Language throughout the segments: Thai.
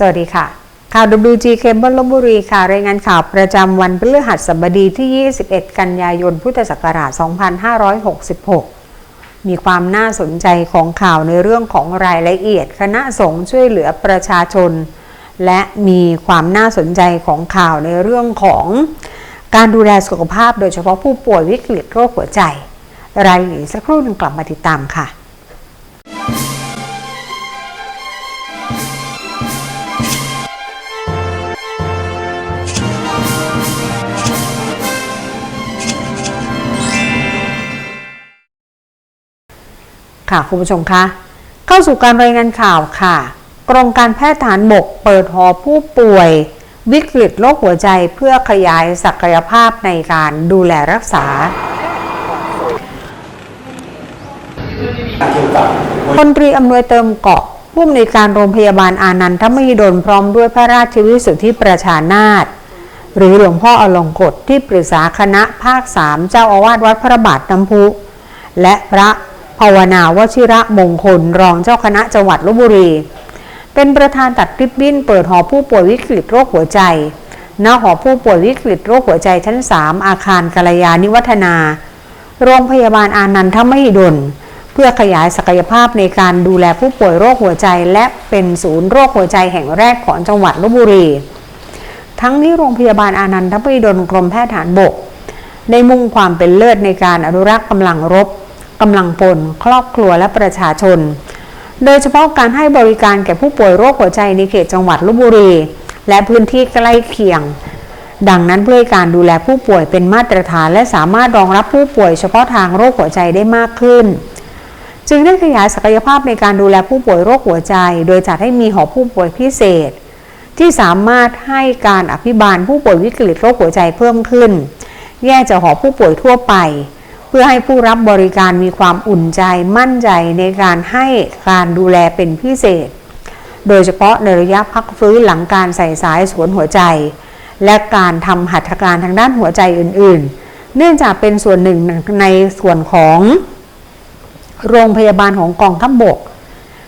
สวัสดีค่ะ ข่าว WG Cable ลบบุรีค่ะ รายงานข่าวประจำวันพฤหัสบดีที่ 21 กันยายน พุทธศักราช 2566 มีความน่าสนใจของข่าวในเรื่องของรายละเอียด คณะสงฆ์ช่วยเหลือประชาชน และมีความน่าสนใจของข่าวในเรื่องของการดูแลสุขภาพโดยเฉพาะผู้ป่วยวิกฤตโรคหัวใจ รายละเอียดสักครู่หนึงกลับมาติดตามค่ะ ค่ะคุณผู้ชมคะ เข้าสู่การรายงานข่าวค่ะ กรมการแพทย์ฐานบกเปิดหอผู้ป่วย วิกฤตโรคหัวใจเพื่อขยายศักยภาพในการดูแลรักษาพลตรีอำนวยเติมเกาะผู้อำนวยการโรงพยาบาลอานันทมหิดลพร้อมด้วยพระราชวิสุทธิประชานาถหรือหลวงพ่ออลงกฎที่ปรึกษาคณะภาคสามเจ้าอาวาสวัดพระบาทน้ำพุ และพระ ภาวนาวชิระมงคล รองเจ้าคณะจังหวัดลบบุรี เป็นประธานตัดริบบิ้นเปิดหอผู้ป่วยวิกฤตโรคหัวใจณหอผู้ป่วยวิกฤตโรคหัวใจชั้น 3 อาคารกัลยาณิวัฒนา โรงพยาบาลอานันทมหิดล เพื่อขยายศักยภาพในการดูแลผู้ป่วยโรคหัวใจ และเป็นศูนย์โรคหัวใจแห่งแรกของจังหวัดลบบุรี ทั้งนี้โรงพยาบาลอานันทมหิดลกรมแพทย์ฐานบกได้มุ่งความเป็นเลิศในการอนุรักษ์กำลังรบ กำลังพลครอบครัวและประชาชน โดยเฉพาะการให้บริการแก่ผู้ป่วยโรคหัวใจในเขตจังหวัดลบบุรี และพื้นที่ใกล้เคียง ดังนั้นเพื่อการดูแลผู้ป่วยเป็นมาตรฐานและสามารถรองรับผู้ป่วยเฉพาะทางโรคหัวใจได้มากขึ้น จึงได้ขยายศักยภาพในการดูแลผู้ป่วยโรคหัวใจ โดยจัดให้มีหอผู้ป่วยพิเศษ ที่สามารถให้การอภิบาลผู้ป่วยวิกฤตโรคหัวใจเพิ่มขึ้น แยกจากหอผู้ป่วยทั่วไป พื่อให้ผู้รับบริการมีความอุ่นใจมั่นใจในการให้การดูแลเป็นพิเศษ โดยเฉพาะในระยะพักฟื้นหลังการใส่สายสวนหัวใจ และการทำหัตถการทางด้านหัวใจอื่น ๆ เนื่องจากเป็นส่วนหนึ่งในส่วนของโรงพยาบาลของกองทัพบบก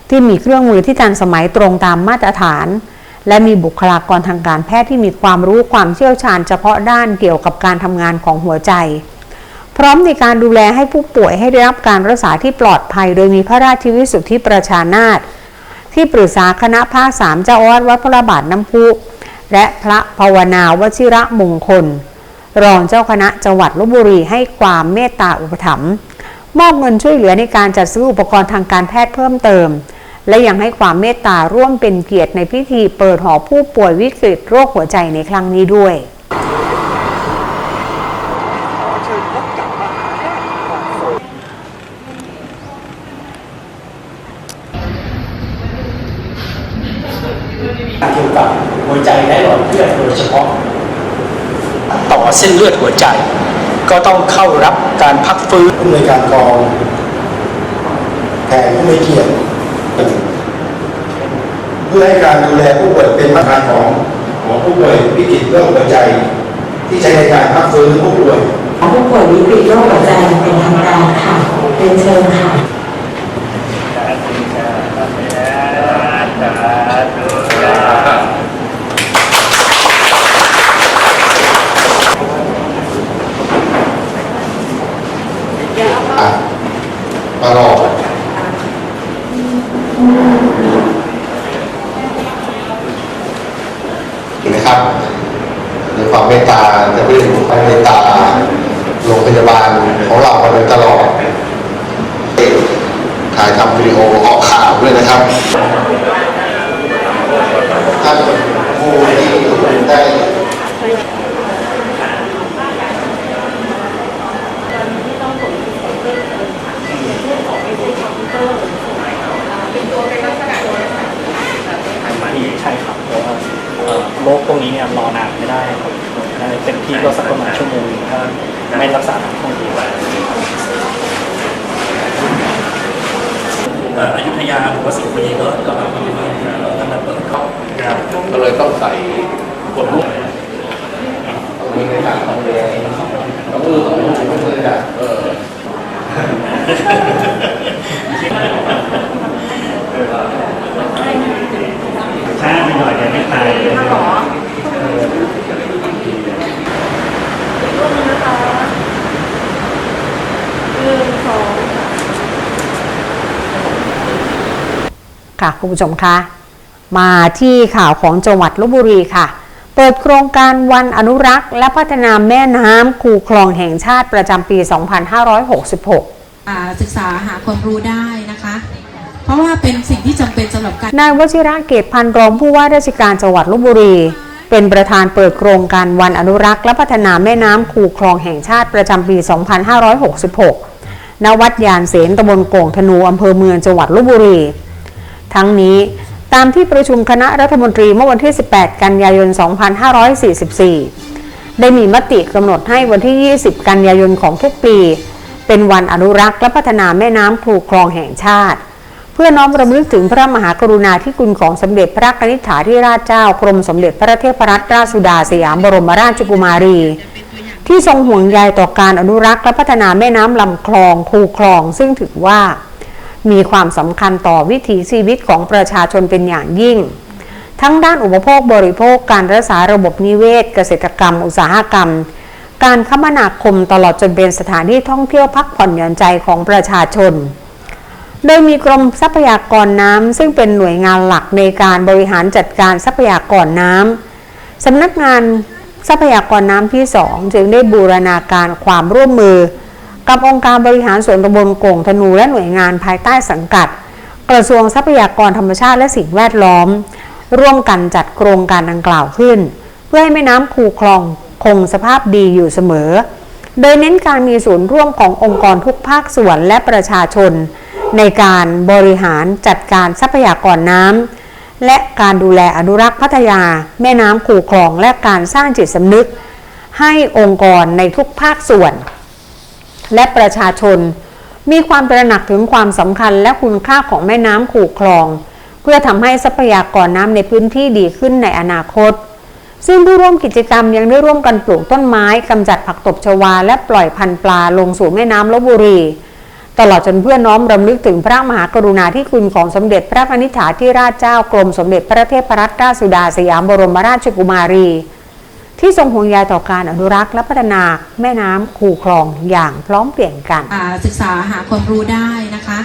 ที่มีเครื่องมือที่ทันสมัยตรงตามมาตรฐาน และมีบุคลากรทางการแพทย์ที่มีความรู้ความเชี่ยวชาญเฉพาะด้านเกี่ยวกับการทำงานของหัวใจ พร้อมในการดูแลให้ผู้ป่วยให้ได้รับการรักษาที่ปลอดภัย โดยมีพระราชวิสุทธิประชานาถที่ปรึกษาคณะภาคสามเจ้าอาวาสวัดพระบาทน้ำพุและพระภาวนาวชิระมงคล รองเจ้าคณะจังหวัดลบบุรีให้ความเมตตาอุปถัมภ์มอบเงินช่วยเหลือในการจัดซื้ออุปกรณ์ทางการแพทย์เพิ่มเติม และยังให้ความเมตตาร่วมเป็นเกียรติในพิธีเปิดหอผู้ป่วยวิกฤตโรคหัวใจในครั้งนี้ด้วย เกี่ยวกับหัวใจและหลอดเลือดโดยเฉพาะ ต่อ เส้นเลือดหัวใจ ก็ต้องเข้ารับการพักฟื้นผู้อำนวยการกองแผนผู้ไม่เกียรติเพื่อให้การดูแลผู้ป่วยเป็นมาตรฐานของหมอผู้ป่วยวิกฤตโรคหัวใจ ที่ใช้ในการพักฟื้นผู้ป่วยผู้ป่วยวิกฤตโรคหัวใจเป็นทางการค่ะเป็นเชิญค่ะอะ มารอเห็นไหมครับในความเมตตาจะเป็นความเมตตาโรงพยาบาลของเรามาโดยตลอดถ่ายทำวิดีโอออกข่าวด้วยนะครับท่านผู้ที่ได้ ที่ใช่ครับเพราะว่า เอ่อโรคพวกนี้เนี่ยรอนานไม่ได้ครับเอ่อเต็มที่ก็สักประมาณชั่วโมงถ้าไม่รักษาทางห้องดีไว้อ่ออยุธยาหรือว่าสิงห์บุรีก็ก็ทำมาบ้างแล้วก็มาเปิดเข้าก็เลยต้องใส่กดลูกมีในการทำเลยแล้วมือของผู้ไม่มืออะเออ ช้าไปหน่อยเดี๋ยวไม่ตายค่ะคุณผู้ชมคะมาที่ข่าวของจังหวัดลบบุรีค่ะ เปิดโครงการวันอนุรักษ์และพัฒนาแม่น้ำคูคลองแห่งชาติประจำปี 2566ศึกษาหาความรู้ได้นะคะ ราะว่าเป็นสิ่งที่จำเป็นสำหรับการนายวชิระเกตพันธ์รองผู้ว่าราชการจังหวัดลบบุรี เป็นประธานเปิดโครงการวันอนุรักษ์และพัฒนาแม่น้ำคูคลองแห่งชาติประจำปี 2566 ณ วัดยานเสนตำบลโก่งธนูอำเภอเมืองจังหวัดลบบุรี ทั้งนี้ตามที่ประชุมคณะรัฐมนตรีเมื่อวันที่ 18 กันยายน 2544 ได้มีมติกำหนดให้วันที่ 20 กันยายนของทุกปี เป็นวันอนุรักษ์และพัฒนาแม่น้ำคูคลองแห่งชาติ พื่อน้อมรำลึกถึงพระมหากรุณาธิคุณของสมเด็จพระนิษฐาธิราชเจ้ากรมสมเด็จพระเทพรัตนราชสุดาสยามบรมราชกุมารี ที่ทรงห่วงใยต่อการอนุรักษ์และพัฒนาแม่น้ำลำคลองคูคลอง ซึ่งถือว่า มีความสำคัญต่อวิถีชีวิตของประชาชนเป็นอย่างยิ่ง ทั้งด้านอุปโภคบริโภคการรักษาระบบนิเวศ เกษตรกรรม อุตสาหกรรม การคมนาคมตลอดจนเป็นสถานที่ท่องเที่ยวพักผ่อนหย่อนใจของประชาชน โดยมีกรมทรัพยากรน้ำซึ่งเป็นหน่วยงานหลักในการบริหารจัดการทรัพยากรน้ำสำนักงานทรัพยากรน้ำที่ 2 จึงได้บูรณาการความร่วมมือ กับองค์การบริหารส่วนตำบลโก่งธนูและหน่วยงานภายใต้สังกัด กระทรวงทรัพยากรธรรมชาติและสิ่งแวดล้อม ร่วมกันจัดโครงการดังกล่าวขึ้น เพื่อให้แม่น้ำคูคลองคงสภาพดีอยู่เสมอ โดยเน้นการมีส่วนร่วมขององค์กรทุกภาคส่วนและประชาชน ในการบริหารจัดการทรัพยากรน้ำและการดูแลอนุรักษ์พัทยา แม่น้ำคูคลองและการสร้างจิตสำนึก ให้องค์กรในทุกภาคส่วน และประชาชน มีความตระหนักถึงความสำคัญและคุณค่าของแม่น้ำคูคลอง เพื่อทำให้ทรัพยากรน้ำในพื้นที่ดีขึ้นในอนาคตซึ่งผู้ร่วมกิจกรรมยังได้ร่วมกันปลูกต้นไม้กำจัดผักตบชวา และปล่อยพันธุ์ปลาลงสู่แม่น้ำลบบุรี ตลอดจนเพื่อน้อมรำลึกถึงพระมหากรุณาธิคุณของสมเด็จพระนิธิฐาธิราชเจ้ากรมสมเด็จพระเทพรัตนราชสุดาสยามบรมราชกุมารี ที่ทรงห่วงใยต่อการอนุรักษ์และพัฒนาแม่น้ำคูคลองอย่างพร้อมเพรียงกันอ่าศึกษาหาความรู้ได้นะคะ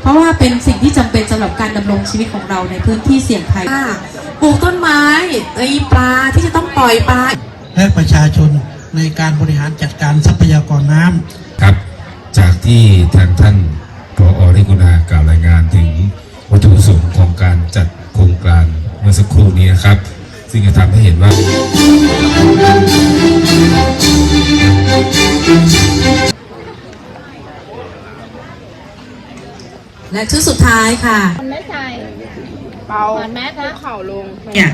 เพราะว่าเป็นสิ่งที่จำเป็นสำหรับการดำรงชีวิตของเราในพื้นที่เสี่ยงภัยอ่าปลูกต้นไม้ไอ้ปลาที่จะต้องปล่อยปลาและประชาชนในการบริหารจัดการทรัพยากรน้ำครับ จากที่ทางท่านพออริกุณากล่าวรายงานถึงวัตถุประสงค์ของการจัดโครงการเมื่อสักครู่นี้นะครับ ซึ่งจะทำให้เห็นว่า และชุดสุดท้ายค่ะไม่ใส่เบาเหมือนแมสนะเข่าลง เนี่ย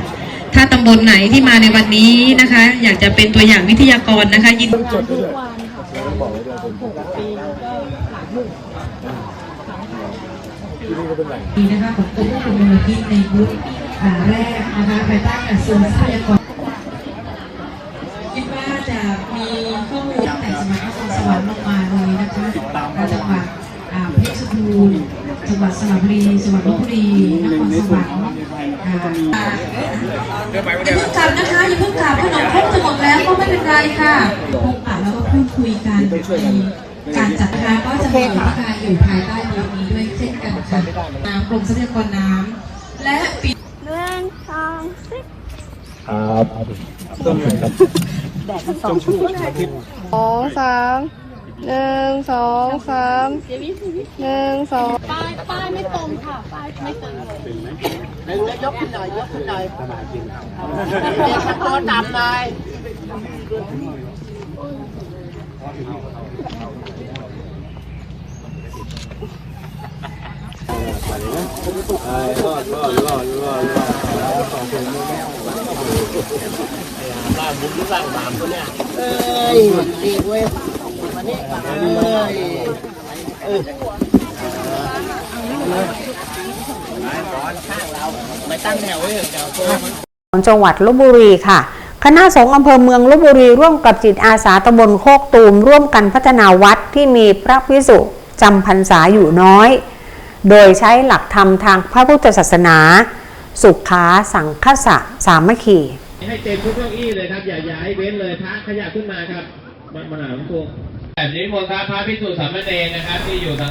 ถ้าตำบลไหนที่มาในวันนี้นะคะ อยากจะเป็นตัวอย่างวิทยากรนะคะ ยินดีนะ นะคะของกรมควบคุมมลพิษในยุคอ่าแรกนะคะภายใต้กระทรวงทรัพยากรคิดว่าจะมีข้อมูลแต่จังหวัดนครสวรรค์ลงมาเลยนะคะจังหวัดอ่าเพชรบูรณ์จังหวัดสระบุรีจังหวัดลบบุรีนครสวรรค์อ่าอย่าเพิ่งกลับนะคะอย่าเพิ่งกลับขนมครบจะหมดแล้วก็ไม่เป็นไรค่ะพบปะแล้วก็พูดคุยกันการจัดงานก็จะมีวิการอยู่ภายใต้บูธนี้ด้วยเช่นกัน ค่ะน้ำกรมทรัพยากรน้ำและปีหนึ่งสองสองสามหนึ่งสองสามหนึ่งสองป้ายป้ายไม่ตรงค่ะป้ายไม่ตรงเลยขอ งจังหวัดลบบุรีค่ะคณะสงฆ์อำเภอเมืองลบบุรีร่วมกับจิตอาสาตำบลโคกตูม ร่วมกันพัฒนาวัดที่มีพระพิสุจำพรรษาอยู่น้อย โดยใช้หลักธรรมทางพระพุทธศาสนา สุขาสังคสะสามัคคีให้เต็มทุกเก้าอี้เลยครับ อย่าอย่าให้เว้นเลยพระขยับขึ้นมาครับมามาหาหลวงปู่แบบนี้มนต์พระพระพิสุทธิ์สามเณรนะครับที่อยู่ทาง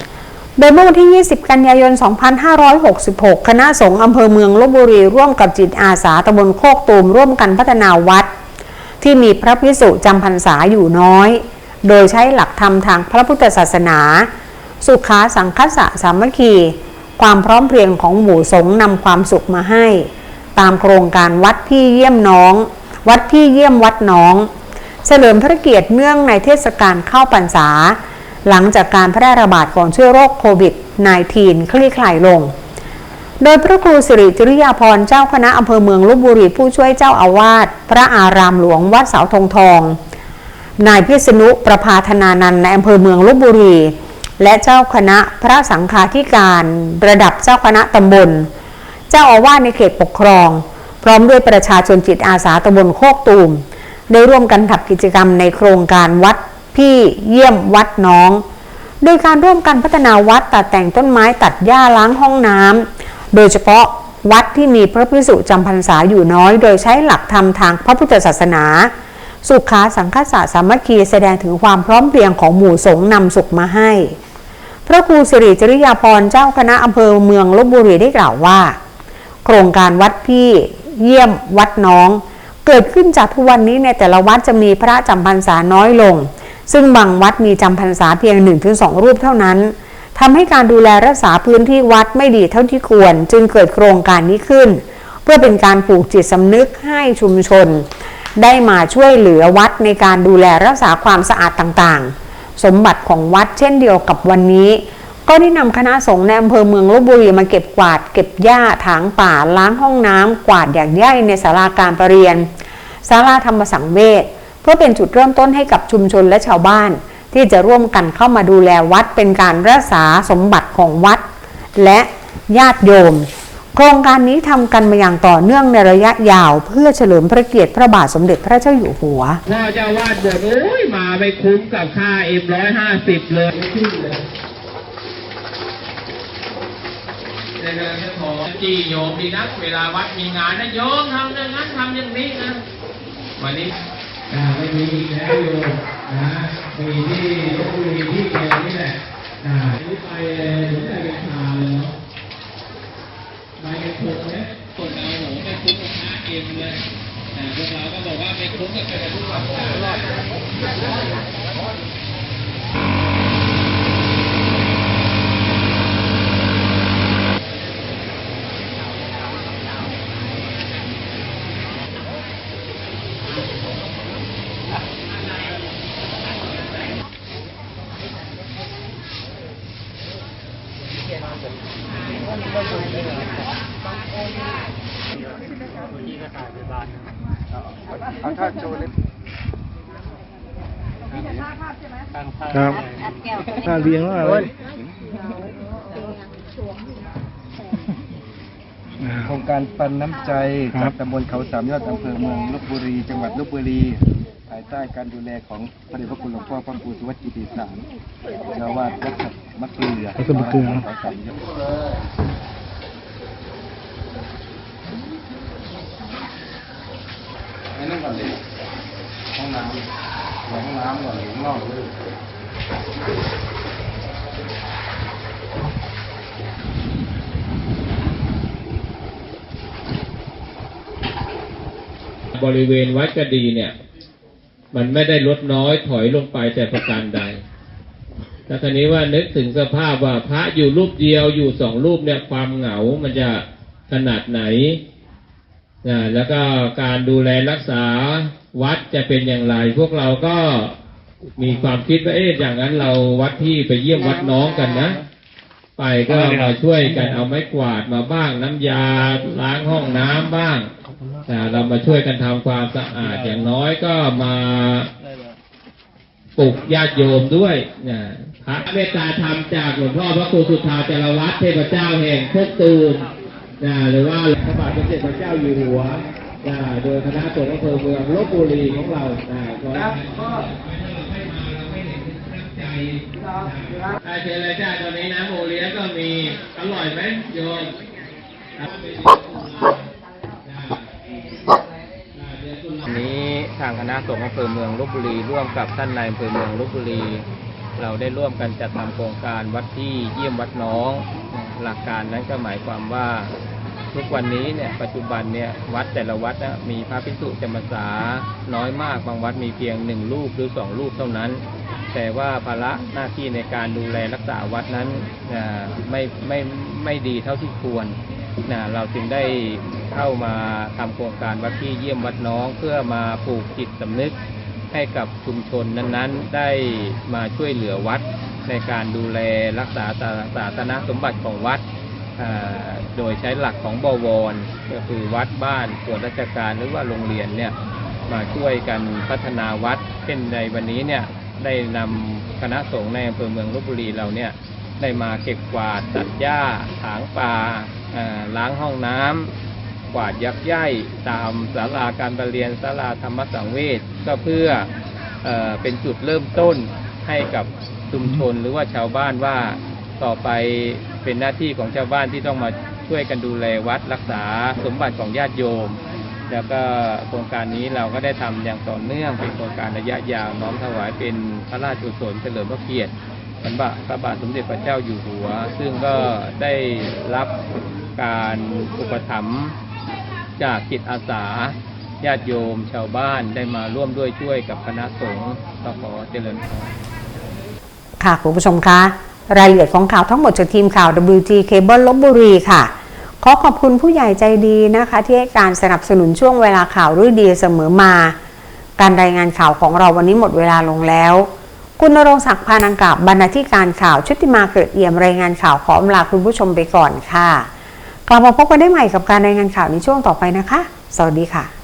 โดยเมื่อวันที่ 20 กันยายน 2566 คณะสงฆ์อำเภอเมืองลบบุรี ร่วมกับจิตอาสาตำบลโคกตูมร่วมกันพัฒนาวัด ที่มีพระพิสุจำพรรษาอยู่น้อย โดยใช้หลักธรรมทางพระพุทธศาสนา สุขาสังคสะสามัคคี ความพร้อมเพรียงของหมู่สงฆ์นำความสุขมาให้ ตามโครงการวัดพี่เยี่ยมน้อง วัดพี่เยี่ยมวัดน้อง เฉลิมพระเกียรติเนื่องในเทศกาลเข้าพรรษา หลังจากการแพร่ระบาดของเชื้อโรคโควิด -19 คลี่คลายลง โดยพระครูสิริจริยาพรเจ้าคณะอำเภอเมืองลบบุรีผู้ช่วยเจ้าอาวาสพระอารามหลวงวัดเสาธงทอง นายพิษณุประภาธนานันในอำเภอเมืองลบบุรี และเจ้าคณะพระสังฆาธิการระดับเจ้าคณะตำบล เจ้าอาวาสในเขตปกครอง พร้อมด้วยประชาชนจิตอาสาตำบลโคกตูม ได้ร่วมกันทำกิจกรรมในโครงการวัดพี่เยี่ยมวัดน้อง โดยการร่วมกันพัฒนาวัดตัดแต่งต้นไม้ตัดหญ้าล้างห้องน้ำโดยเฉพาะวัดที่มีพระพิสุจำพรรษาอยู่น้อย โดยใช้หลักธรรมทางพระพุทธศาสนา สุขาสังคสะสามัคคีแสดงถึงความพร้อมเพรียงของหมู่สงฆ์นำสุขมาให้ พระครูสิริจริยาพรเจ้าคณะอำเภอเมืองลบบุรีได้กล่าวว่า โครงการวัดพี่เยี่ยมวัดน้อง เกิดขึ้นจากทุกวันนี้ในแต่ละวัดจะมีพระจำพรรษาน้อยลง ซึ่งบางวัดมีจำพรรษาเพียง 1-2 รูปเท่านั้นทำให้การดูแลรักษาพื้นที่วัดไม่ดีเท่าที่ควร จึงเกิดโครงการนี้ขึ้น เพื่อเป็นการปลูกจิตสำนึกให้ชุมชน ได้มาช่วยเหลือวัดในการดูแลรักษาความสะอาดต่างๆ สมบัติของวัดเช่นเดียวกับวันนี้ ก็ได้นำคณะสงฆ์ในอำเภอเมืองลบบุรีมาเก็บกวาด เก็บหญ้าถางป่าล้างห้องน้ำกวาดอย่างใหญ่ในศาลาการประเรียนศาลาธรรมสังเวชเพื่อเป็นจุดเริ่มต้นให้กับชุมชนและชาวบ้าน ที่จะร่วมกันเข้ามาดูแลวัดเป็นการรักษาสมบัติของวัด และญาติโยม โครงการนี้ทำกันมาอย่างต่อเนื่องในระยะยาว เพื่อเฉลิมพระเกียรติพระบาทสมเด็จพระเจ้าอยู่หัวพ่อเจ้าวาดบอกโอ้ยมาไม่คุ้มกับค่าเอ็มร้อยห้าสิบเลยในเรื่องขอจีโยมดีนักเวลาวัดมีงานนะโยมทำอย่างนั้นทำอย่างนี้นะวันนี้ไม่มีอีกแล้วโยมนะมีที่ลบบุรีที่เดียวนี่แหละอ่านี่ไปถึงได้เป็นชาเลยเนาะ ไปเป็นพงเนี่ยคนเอาหนูไปคุ้มกับห้าเกมเลยแต่พวกเราก็บอกว่าไม่คุ้มกับการทุกวันรอดครับถ้า เรียงว่าอะไรโครงการปันน้ำใจครัจากบตำบลเขาสามยอดอำเภอเมืองลบบุรี จังหวัดลบบุรีภายใต้การดูแลของพระเดชพระคุณหลวงพ่อพระครูสุวัจจิติสารเจ้าวาดวัดมะเกลือวัดมะเกลือเขาสามยอดไอ้นั่นก่อนเลยห้องน้ำห้องน้ำก่อนหรือข้างนอกเลย บริเวณวัดกระดีเนี่ย มันไม่ได้ลดน้อยถอยลงไปแต่ประการใดแต่คราวนี้ว่านึกถึงสภาพว่าพระอยู่รูปเดียวอยู่สองรูปเนี่ยความเหงา มันจะขนาดไหนนะแล้วก็การดูแลรักษาวัดจะเป็นอย่างไร พวกเราก็ มีความคิดว่าเอ๊ะอย่างนั้นเราวัดที่ไปเยี่ยมวัดน้องกันนะไปก็มาช่วยกันเอาไม้กวาดมาบ้างน้ำยาล้างห้องน้ำบ้างแต่เรามาช่วยกันทำความสะอาดอย่างน้อยก็มาปลุกญาติโยมด้วยนะพระเมตตาธรรมจากหลวงพ่อพระครูสุธาจารวัตรเทพเจ้าแห่งโคกตูมนะหรือว่าพระบาทสมเด็จพระเจ้าอยู่หัวนะโดยคณะสงฆ์อำเภอเมืองลบบุรีของเรานะก็ อาเชิญเลจ้าตอนนี้น้ำโอเลียก็มี อร่อยไหมโยมวันนี้ทางคณะสงฆ์อำเภอเมืองลบบุรี ร่วมกับท่านนายอำเภอเมืองลบบุรี เราได้ร่วมกันจัดทำโครงการวัดที่เยี่ยมวัดน้อง หลักการนั้นก็หมายความว่าทุกวันนี้เนี่ยปัจจุบันเนี่ยวัดแต่ละวัดนะมีพระภิกษุจำพรรษาน้อยมากบางวัดมีเพียงหนึ่งรูปหรือสองรูปเท่านั้น แต่ว่าภาระหน้าที่ในการดูแลรักษาวัดนั้นไม่ไม่ไม่ดีเท่าที่ควรนะเราจึงได้เข้ามาทำโครงการวัดที่เยี่ยมวัดน้อง เพื่อมาปลูกจิตสำนึกให้กับชุมชนนั้นๆ ได้มาช่วยเหลือวัด ในการดูแลรักษาศาสนสมบัติของวัด โดยใช้หลักของบวร ก็คือวัดบ้านส่วนราชการหรือว่าโรงเรียนเนี่ยมาช่วยกันพัฒนาวัดเช่นในวันนี้เนี่ย ได้นำคณะสงฆ์ในอำเภอเมืองลบบุรีเราเนี่ยได้มาเก็บกวาดตัดหญ้าถางป่าล้างห้องน้ำกวาดยักย่ายตามศาลาการประเรียนศาลาธรรมสังเวชก็เพื่อเออเป็นจุดเริ่มต้นให้กับชุมชนหรือว่าชาวบ้านว่าต่อไปเป็นหน้าที่ของชาวบ้านที่ต้องมาช่วยกันดูแลวัดรักษาสมบัติของญาติโยม แล้วก็โครงการนี้เราก็ได้ทำอย่างต่อเนื่องเป็นโครงการระยะยาวน้อมถวายเป็นพระราชกุศลเฉลิมพระเกียรติพระบาทพระบาทสมเด็จพระเจ้าอยู่หัว ซึ่งก็ได้รับการอุปถัมภ์จากจิตอาสาญาติโยมชาวบ้านได้มาร่วมด้วยช่วยกับคณะสงฆ์ก็ขอเจริญพรค่ะคุณผู้ชมคะ รายละเอียดของข่าวทั้งหมดจากทีมข่าว WT Cable ลบบุรีค่ะข อขอบคุณผู้ใหญ่ใจดีนะคะ ที่ให้การสนับสนุนช่วงเวลาข่าวรื่ดีเสมอมา การรายงานข่าวของเราวันนี้หมดเวลาลงแล้ว คุณนรงศักดิ์พานังกับบรรณาธิการข่าวชุติมาเกิดเอี่ยมรายงานข่าวขออำลาคุณผู้ชมไปก่อนค่ะ กลับมาพบกันได้ใหม่กับการรายงานข่าวในช่วงต่อไปนะคะ สวัสดีค่ะ